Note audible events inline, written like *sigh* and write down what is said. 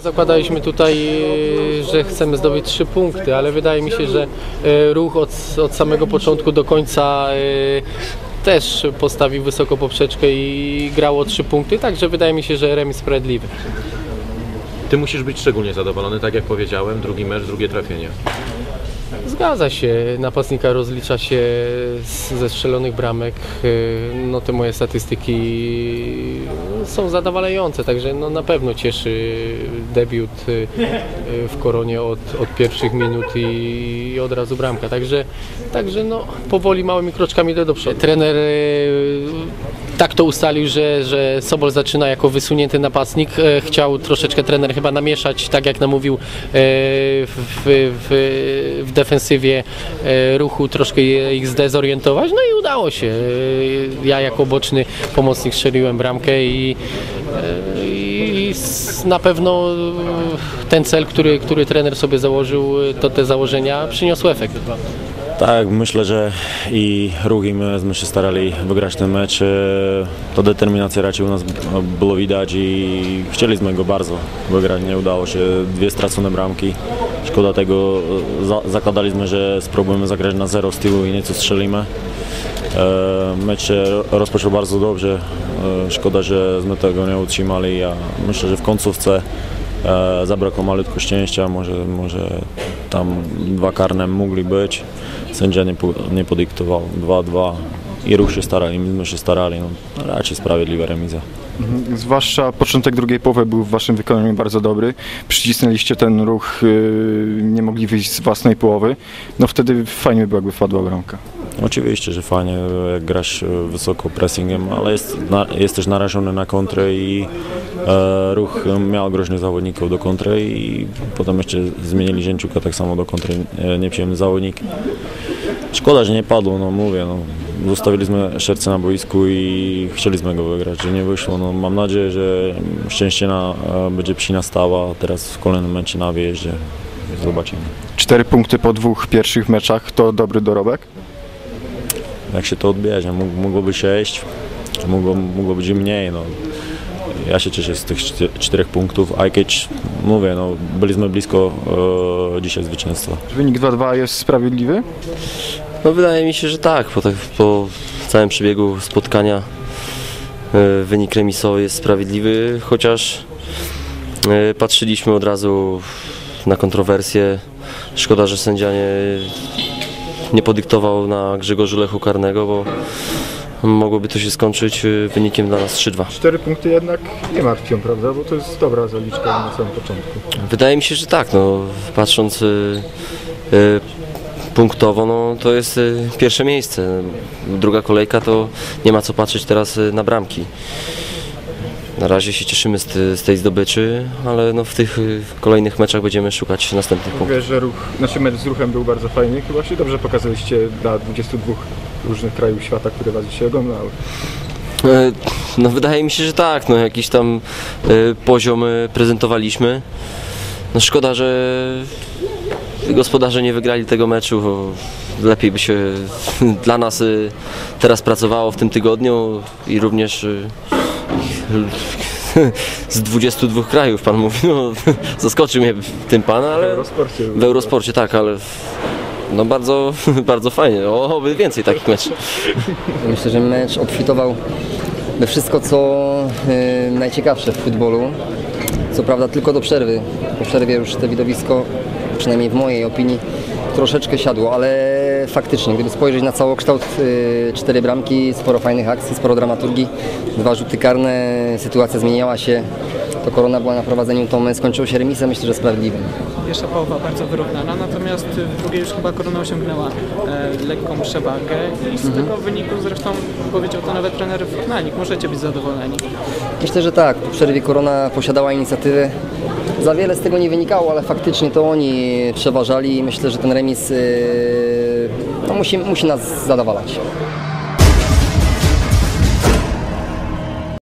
Zakładaliśmy tutaj, że chcemy zdobyć trzy punkty, ale wydaje mi się, że e, ruch od, od samego początku do końca e, też postawił wysoko poprzeczkę i grało trzy punkty, także wydaje mi się, że remis sprawiedliwy. Ty musisz być szczególnie zadowolony, tak jak powiedziałem, drugi mecz, drugie trafienie. Zgadza się, napastnika rozlicza się z, ze strzelonych bramek. Yy, No te moje statystyki są zadowalające, także no na pewno cieszy debiut yy, w koronie od, od pierwszych minut i, i od razu bramka. Także, także no powoli małymi kroczkami do przodu. Trener yy, tak to ustalił, że, że Sobol zaczyna jako wysunięty napastnik. E, Chciał troszeczkę trener chyba namieszać, tak jak namówił e, w, w, w defensywie e, ruchu, troszkę ich zdezorientować. No i udało się. Ja jako boczny pomocnik strzeliłem bramkę i, i na pewno ten cel, który, który trener sobie założył, to te założenia przyniosły efekt. Tak, myślę, że i ruch i się starali wygrać ten mecz. E, To determinacja raczej u nas było widać i chcieliśmy go bardzo wygrać. Nie udało się, dwie stracone bramki. Szkoda tego, za, zakładaliśmy, że spróbujemy zagrać na zero z tyłu i nieco strzelimy. E, Mecz się rozpoczął bardzo dobrze. E, Szkoda, że my tego nie utrzymali. Ja myślę, że w końcówce e, zabrakło malutko szczęścia. Może, może tam dwa karne mogli być. Sędzia nie, nie podyktował 2-2 i ruch się starali, my się starali. No, raczej sprawiedliwa remiza. Zwłaszcza początek drugiej połowy był w waszym wykonaniu bardzo dobry. Przycisnęliście ten ruch, yy, nie mogli wyjść z własnej połowy. No wtedy fajnie by było, jakby wpadła bramka. Oczywiście, że fajnie jak grasz wysoko pressingiem, ale jest, na, jesteś narażony na kontrę i e, ruch miał groźnych zawodników do kontry i potem jeszcze zmienili Zięciuka tak samo do kontry, e, nieprzyjemny zawodnik. Szkoda, że nie padło, no mówię, no, zostawiliśmy serce na boisku i chcieliśmy go wygrać, że nie wyszło. No, mam nadzieję, że szczęście na, e, będzie przynastała teraz w kolejnym meczu na wyjeździe. Zobaczymy. Cztery punkty po dwóch pierwszych meczach to dobry dorobek. Jak się to odbierze. Mogłoby sześć, mogło, mogło być mniej. No. Ja się cieszę z tych czterech punktów. Ajkieć, mówię, no, byliśmy blisko e, dzisiaj zwycięstwa. Wynik 2-2 jest sprawiedliwy. No wydaje mi się, że tak. Po, tak, po całym przebiegu spotkania e, wynik remisowy jest sprawiedliwy, chociaż e, patrzyliśmy od razu na kontrowersję. Szkoda, że sędzia nie, nie podyktował na Grzegorzu Lechu karnego, bo mogłoby to się skończyć e, wynikiem dla nas 3-2. Cztery punkty jednak nie martwią, prawda? Bo to jest dobra zaliczka na samym początku. Wydaje mi się, że tak. No, patrząc y, y, punktowo, no, to jest y, pierwsze miejsce. Druga kolejka to nie ma co patrzeć teraz y, na bramki. Na razie się cieszymy z, z tej zdobyczy, ale no, w tych y, kolejnych meczach będziemy szukać następnych punktów. Mówię, że ruch, znaczy mecz z ruchem był bardzo fajny. Chyba się dobrze pokazaliście dla 22 różnych krajów świata, które was dzisiaj oglądały. E, No wydaje mi się, że tak, no jakiś tam e, poziom e, prezentowaliśmy. No szkoda, że gospodarze nie wygrali tego meczu. bo Lepiej by się *laughs* dla nas teraz pracowało w tym tygodniu i również *laughs* z 22 krajów pan mówi. No, *laughs* zaskoczył mnie tym pan, ale Rozporcie. w Eurosporcie tak, ale no bardzo, *laughs* bardzo fajnie. O, oby więcej takich meczów. Myślę, że mecz obfitował we wszystko, co y, najciekawsze w futbolu. Co prawda tylko do przerwy. Po przerwie już to widowisko, przynajmniej w mojej opinii, troszeczkę siadło, ale faktycznie, gdyby spojrzeć na całokształt, y, cztery bramki, sporo fajnych akcji, sporo dramaturgii, dwa rzuty karne, sytuacja zmieniała się. To korona była na prowadzeniu, to my skończyło się remisem, myślę, że sprawiedliwym. Pierwsza połowa bardzo wyrównana, natomiast w drugiej już chyba Korona osiągnęła e, lekką przewagę i z tego wyniku zresztą powiedział to nawet trener Fornalik. Możecie być zadowoleni. Myślę, że tak. Po przerwie Korona posiadała inicjatywę. Za wiele z tego nie wynikało, ale faktycznie to oni przeważali i myślę, że ten remis yy, no, musi, musi nas zadowalać.